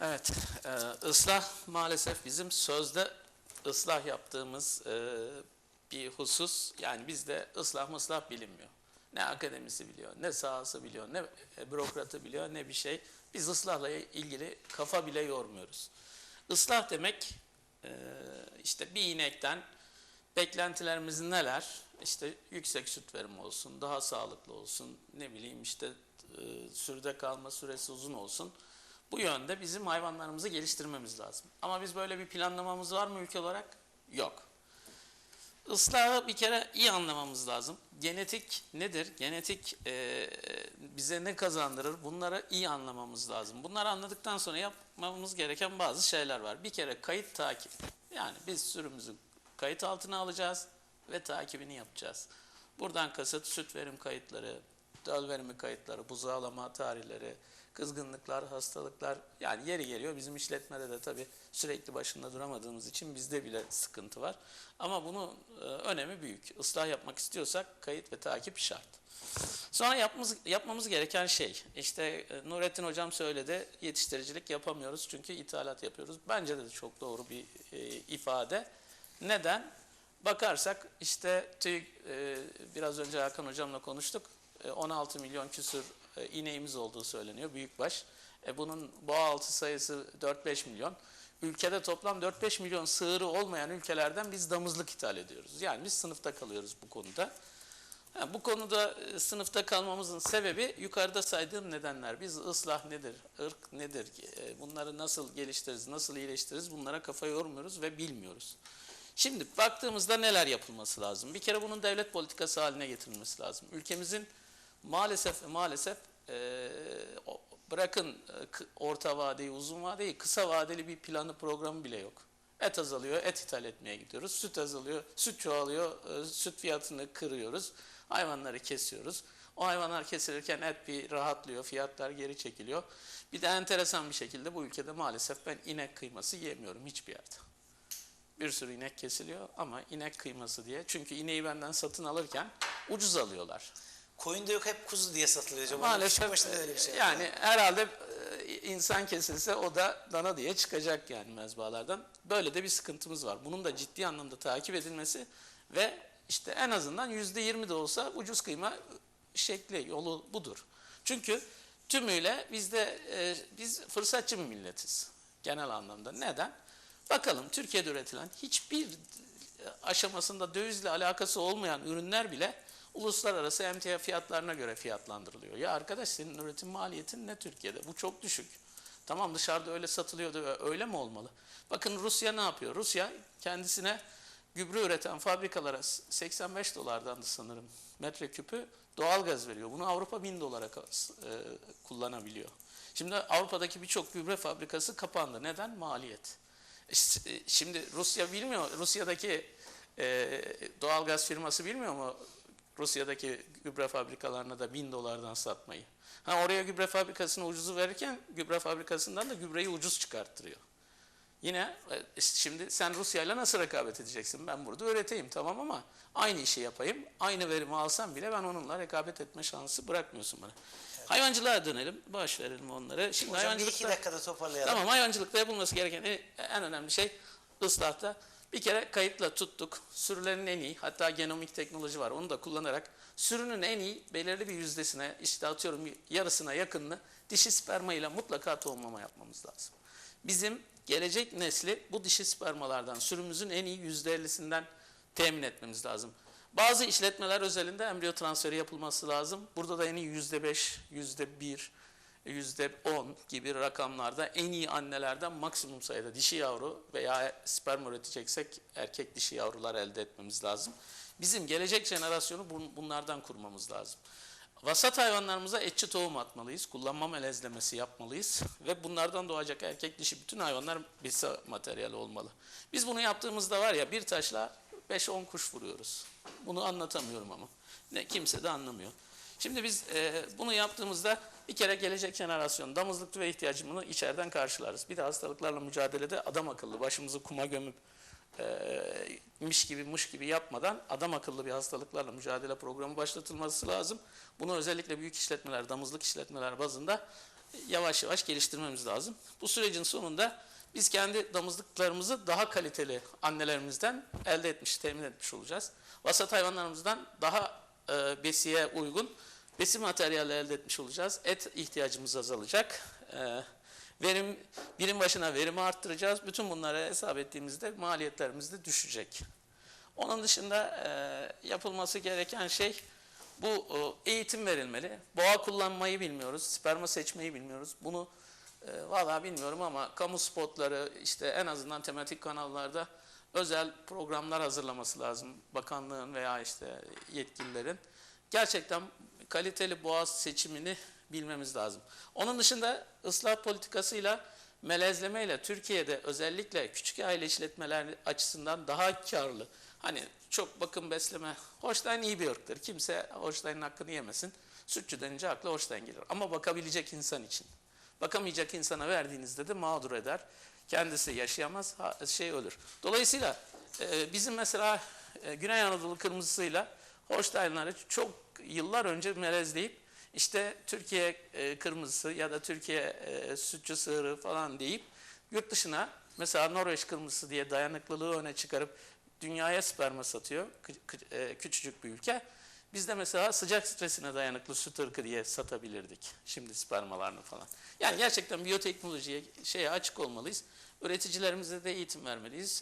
Evet, e, ıslah maalesef bizim sözde ıslah yaptığımız e, bir husus. Yani bizde ıslah mıslah bilinmiyor. Ne akademisi biliyor, ne sahası biliyor, ne e, bürokratı biliyor, ne bir şey. Biz ıslahla ilgili kafa bile yormuyoruz. Islah demek e, işte bir inekten beklentilerimiz neler? İşte yüksek süt verimi olsun, daha sağlıklı olsun, ne bileyim işte e, sürüde kalma süresi uzun olsun. Bu yönde bizim hayvanlarımızı geliştirmemiz lazım. Ama biz böyle bir planlamamız var mı ülke olarak? Yok. Islahı bir kere iyi anlamamız lazım. Genetik nedir? Genetik e, bize ne kazandırır? Bunları iyi anlamamız lazım. Bunları anladıktan sonra yapmamız gereken bazı şeyler var. Bir kere kayıt takip. Yani biz sürümüzü kayıt altına alacağız ve takibini yapacağız. Buradan kasıt süt verim kayıtları, döl verimi kayıtları, buzağlama tarihleri, kızgınlıklar, hastalıklar yani yeri geliyor bizim işletmede de tabii sürekli başında duramadığımız için bizde bile sıkıntı var. Ama bunun e, önemi büyük. Islah yapmak istiyorsak kayıt ve takip şart. Sonra yapmamız, yapmamız gereken şey, işte e, Nurettin Hocam söyledi, yetiştiricilik yapamıyoruz çünkü ithalat yapıyoruz. Bence de çok doğru bir e, ifade. Neden? Bakarsak işte TÜİK, e, biraz önce Hakan Hocam'la konuştuk, 16 milyon küsür e, ineğimiz olduğu söyleniyor, büyükbaş. E, bunun boğa altı sayısı 4-5 milyon. Ülkede toplam 4-5 milyon sığırı olmayan ülkelerden biz damızlık ithal ediyoruz. Yani biz sınıfta kalıyoruz bu konuda. Ha, bu konuda e, sınıfta kalmamızın sebebi yukarıda saydığım nedenler. Biz ıslah nedir, ırk nedir, e, bunları nasıl geliştiririz, nasıl iyileştiririz bunlara kafa yormuyoruz ve bilmiyoruz. Şimdi baktığımızda neler yapılması lazım? Bir kere bunun devlet politikası haline getirilmesi lazım. Ülkemizin maalesef maalesef e, bırakın e, orta vadeyi, uzun vadeyi, kısa vadeli bir planı programı bile yok. Et azalıyor, et ithal etmeye gidiyoruz. Süt azalıyor, süt çoğalıyor, e, süt fiyatını kırıyoruz. Hayvanları kesiyoruz. O hayvanlar kesilirken et bir rahatlıyor, fiyatlar geri çekiliyor. Bir de enteresan bir şekilde bu ülkede maalesef ben inek kıyması yemiyorum hiçbir yerde. Bir sürü inek kesiliyor ama inek kıyması diye. Çünkü ineği benden satın alırken ucuz alıyorlar. Koyunda yok hep kuzu diye satılıyor hocam. Maalesef Başında öyle bir şey. var. yani herhalde e, insan kesilse o da dana diye çıkacak yani mezbalardan. Böyle de bir sıkıntımız var. Bunun da ciddi anlamda takip edilmesi ve işte en azından yüzde yirmi de olsa ucuz kıyma şekli, yolu budur. Çünkü tümüyle bizde e, biz fırsatçı bir milletiz genel anlamda. Neden? Bakalım Türkiye'de üretilen hiçbir aşamasında dövizle alakası olmayan ürünler bile uluslararası emtia fiyatlarına göre fiyatlandırılıyor. Ya arkadaş senin üretim maliyetin ne Türkiye'de? Bu çok düşük. Tamam dışarıda öyle satılıyordu ve öyle mi olmalı? Bakın Rusya ne yapıyor? Rusya kendisine gübre üreten fabrikalara 85 dolardan da sanırım metreküpü doğalgaz veriyor. Bunu Avrupa 1000 dolara e, kullanabiliyor. Şimdi Avrupa'daki birçok gübre fabrikası kapandı. Neden? Maliyet. E, e, Şimdi Rusya bilmiyor. Rusya'daki e, doğalgaz firması bilmiyor mu Rusya'daki gübre fabrikalarına da 1000 dolardan satmayı? Ha oraya gübre fabrikasına ucuzu verirken gübre fabrikasından da gübreyi ucuz çıkarttırıyor. Yine e, şimdi sen Rusya ile nasıl rekabet edeceksin? Ben burada üreteyim tamam ama aynı işi yapayım. Aynı verimi alsam bile ben onunla rekabet etme şansı bırakmıyorsun bana. Hayvancılığa dönelim. Boş verelim onları. Şimdi Hocam bir iki hayvancılıkta dakikada toparlayalım. Tamam hayvancılıkta yapılması gereken en, en önemli şey ıslahta. Bir kere kayıtla tuttuk. Sürülerin en iyi hatta genomik teknoloji var onu da kullanarak sürünün en iyi belirli bir yüzdesine işte atıyorum yarısına yakınını dişi sperma ile mutlaka tohumlama yapmamız lazım. Bizim gelecek nesli bu dişi spermalardan sürümüzün en iyi yüzde ellisinden temin etmemiz lazım. Bazı işletmeler özelinde embriyo transferi yapılması lazım. Burada da en iyi yüzde beş, yüzde bir, yüzde on gibi rakamlarda en iyi annelerden maksimum sayıda dişi yavru veya sperm üreteceksek erkek dişi yavrular elde etmemiz lazım. Bizim gelecek jenerasyonu bun- bunlardan kurmamız lazım. Vasat hayvanlarımıza etçi tohum atmalıyız, kullanma melezlemesi yapmalıyız ve bunlardan doğacak erkek dişi bütün hayvanlar besa materyali olmalı. Biz bunu yaptığımızda var ya bir taşla 5-10 kuş vuruyoruz. Bunu anlatamıyorum ama. Ne kimse de anlamıyor. Şimdi biz e, bunu yaptığımızda bir kere gelecek jenerasyon damızlık ve ihtiyacımını içeriden karşılarız. Bir de hastalıklarla mücadelede adam akıllı başımızı kuma gömüp e, miş gibi mış gibi yapmadan adam akıllı bir hastalıklarla mücadele programı başlatılması lazım. Bunu özellikle büyük işletmeler, damızlık işletmeler bazında yavaş yavaş geliştirmemiz lazım. Bu sürecin sonunda biz kendi damızlıklarımızı daha kaliteli annelerimizden elde etmiş, temin etmiş olacağız. Vasat hayvanlarımızdan daha e, besiye uygun besin materyali elde etmiş olacağız. Et ihtiyacımız azalacak. E, verim birim başına verimi arttıracağız. Bütün bunları hesap ettiğimizde maliyetlerimiz de düşecek. Onun dışında e, yapılması gereken şey bu eğitim verilmeli. Boğa kullanmayı bilmiyoruz, sperma seçmeyi bilmiyoruz. Bunu e, valla bilmiyorum ama kamu spotları işte en azından tematik kanallarda özel programlar hazırlaması lazım. Bakanlığın veya işte yetkililerin. Gerçekten kaliteli boğa seçimini bilmemiz lazım. Onun dışında ıslah politikasıyla melezlemeyle Türkiye'de özellikle küçük aile işletmeleri açısından daha karlı. Hani çok bakım besleme, Holstein iyi bir ırktır. Kimse Holstein'in hakkını yemesin. Sütçü denince akla Holstein gelir. Ama bakabilecek insan için. Bakamayacak insana verdiğinizde de mağdur eder. Kendisi yaşayamaz, şey ölür. Dolayısıyla e, bizim mesela e, Güney Anadolu kırmızısıyla Holstein'ları çok yıllar önce melezleyip işte Türkiye e, kırmızısı ya da Türkiye e, sütçü sığırı falan deyip yurt dışına mesela Norveç kırmızısı diye dayanıklılığı öne çıkarıp dünyaya sperma satıyor. E, küçücük bir ülke. Biz de mesela sıcak stresine dayanıklı süt ırkı diye satabilirdik. Şimdi spermalarını falan. Yani gerçekten biyoteknolojiye şeye açık olmalıyız. Üreticilerimize de eğitim vermeliyiz.